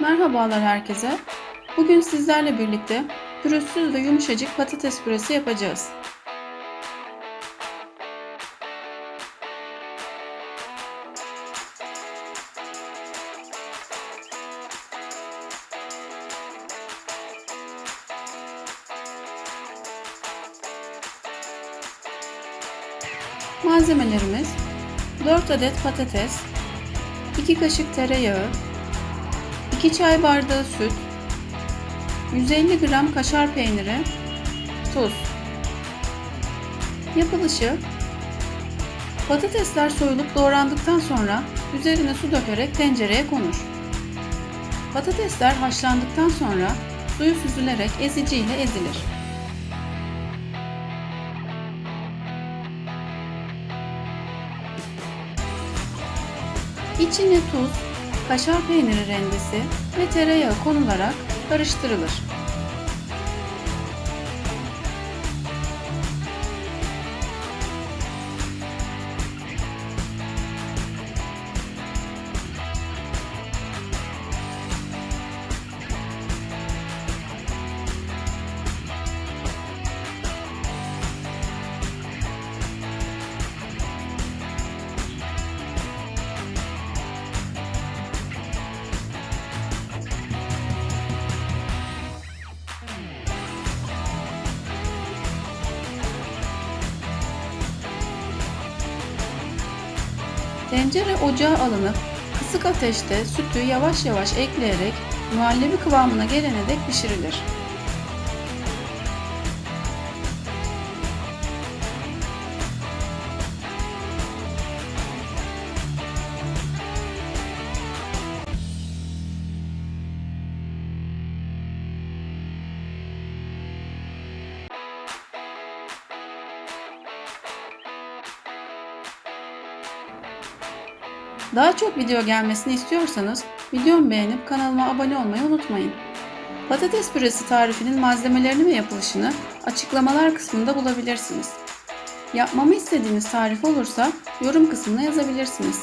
Merhabalar herkese. Bugün sizlerle birlikte pürüzsüz ve yumuşacık patates püresi yapacağız. Malzemelerimiz 4 adet patates, 2 kaşık tereyağı, 2 çay bardağı süt, 150 gram kaşar peyniri, tuz. Yapılışı Patatesler soyulup doğrandıktan sonra üzerine su dökerek tencereye konur. Patatesler haşlandıktan sonra suyu süzülerek ezici ile ezilir. İçine tuz, kaşar peyniri rendesi ve tereyağı konularak karıştırılır. Tencere ocağa alınıp kısık ateşte sütü yavaş yavaş ekleyerek muhallebi kıvamına gelene dek pişirilir. Daha çok video gelmesini istiyorsanız videomu beğenip kanalıma abone olmayı unutmayın. Patates püresi tarifinin malzemelerini ve yapılışını açıklamalar kısmında bulabilirsiniz. Yapmamı istediğiniz tarif olursa yorum kısmına yazabilirsiniz.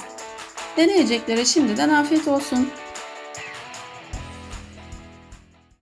Deneyeceklere şimdiden afiyet olsun.